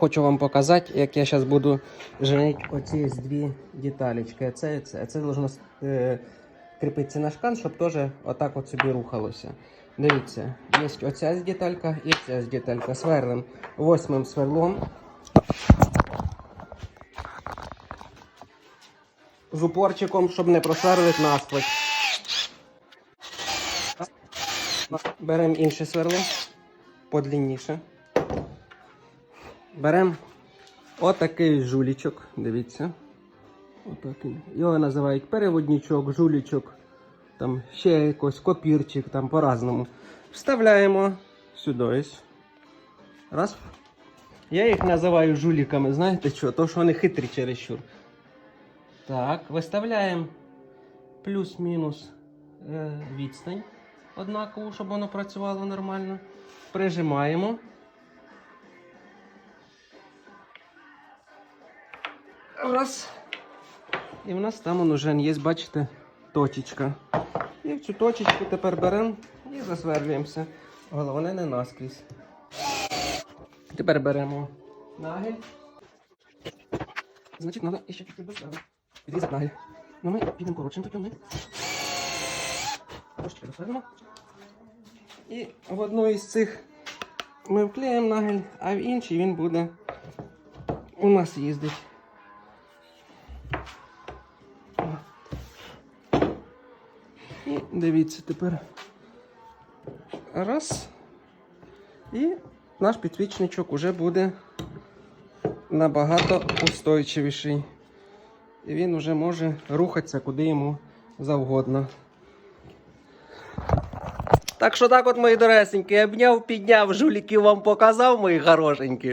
Хочу вам показати, як я зараз буду женити оці дві деталечки. Це, це. Це должно е, кріпитися на шкан, щоб теж отак от собі рухалося. Дивіться, є оця деталька і ця деталька. Сверлим восьмим сверлом. З упорчиком, щоб не просверлити насквозь. Беремо інше сверло, подлінніше. Беремо отакий жулічок, дивіться. Отакий. Його називають переводничок, жулічок, там ще якось копірчик, там по-разному. Вставляємо сюди. ось. Раз. Я їх називаю жуліками, знаєте що? То, що вони хитрі чересчур. Так, виставляємо плюс-мінус е, відстань однакову, щоб воно працювало нормально. Прижимаємо. Раз. І в нас там он уже є, бачите, точечка. І в цю точечку тепер беремо і засверлюємося. Головне не наскрізь. Тепер беремо нагель. Значить, треба ще чуть-чуть доставити. Відрізати нагель. Ну ми підемо коротшим. Ми трошечки доставимо. І в одну із цих ми вклеїмо нагель, а в іншій він буде у нас їздить. І дивіться тепер. Раз. І наш підсвічничок уже буде набагато устойчивіший. І він вже може рухатися куди йому завгодно. Так що так от, мої доресенькі, обняв, підняв, жуліків вам показав, мої хорошенькі.